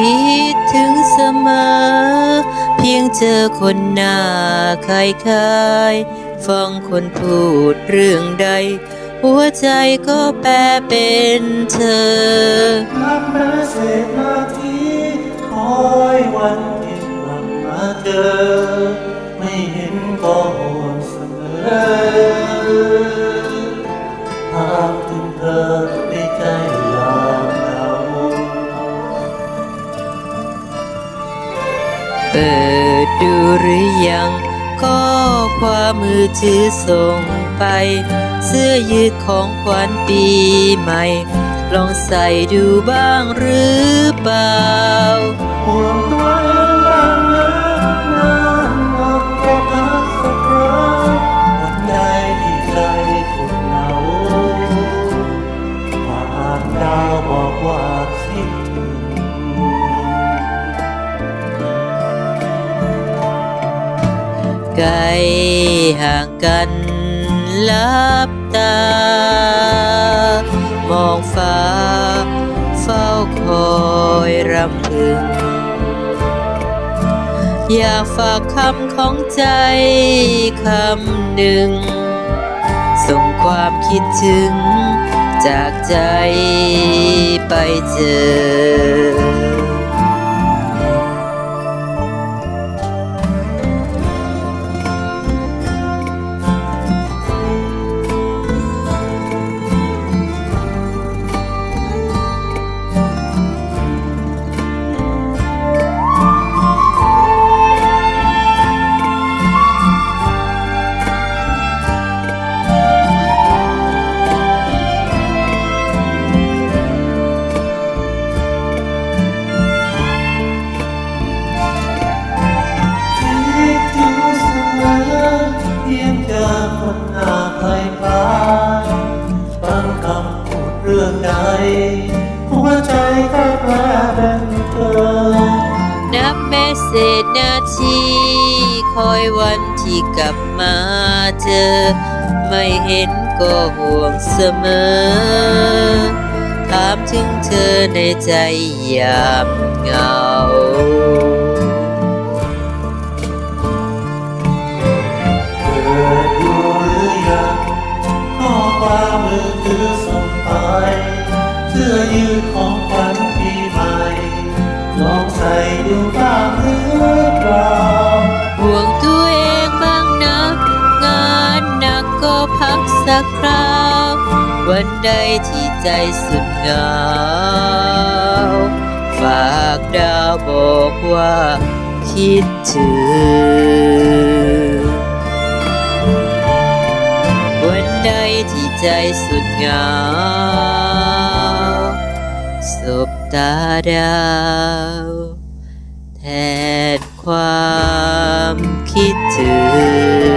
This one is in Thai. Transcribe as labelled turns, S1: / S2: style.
S1: คิดถึงเสมอ เพียงเจอคนหน้าคล้ายคายๆฟังคนพูดเรื่องใด หัวใจก็แปลเป็นเธอ
S2: นับแม้เศษนาทีคอยวันที่กลับมาเจอ ไม่เห็นก็ห่วงเสมอหากถึงเธอในใจ
S1: ดูหรือยังก็ความมือถือส่งไป เสื้อยืดของขวัญปีใหม่ ลองใส่ดูบ้างหรือเปล่า ไกลห่างกันลับตา มองฟ้า เฝ้าคอยรำพึง อยากฝากคำของใจคำหนึ่ง ส่งความคิดถึงจากใจไปเจอ
S2: แม้
S1: เศษนาทีคอยวันที่กลับมาเจอ ไม่เห็นก็ห่วงเสมอ ถามถึงเธอในใจยามเหงา
S2: เปิดหรือยังข้อความมือถือส่งไปเสื้อยืดของขวัญปีใหม่ลองใส่ดู
S1: วันใดที่ใจสุดเหงา ฝากดาวบอกว่าคิดถึง วันใดที่ใจสุดเหงา สบตาดาวแทนความคิดถึง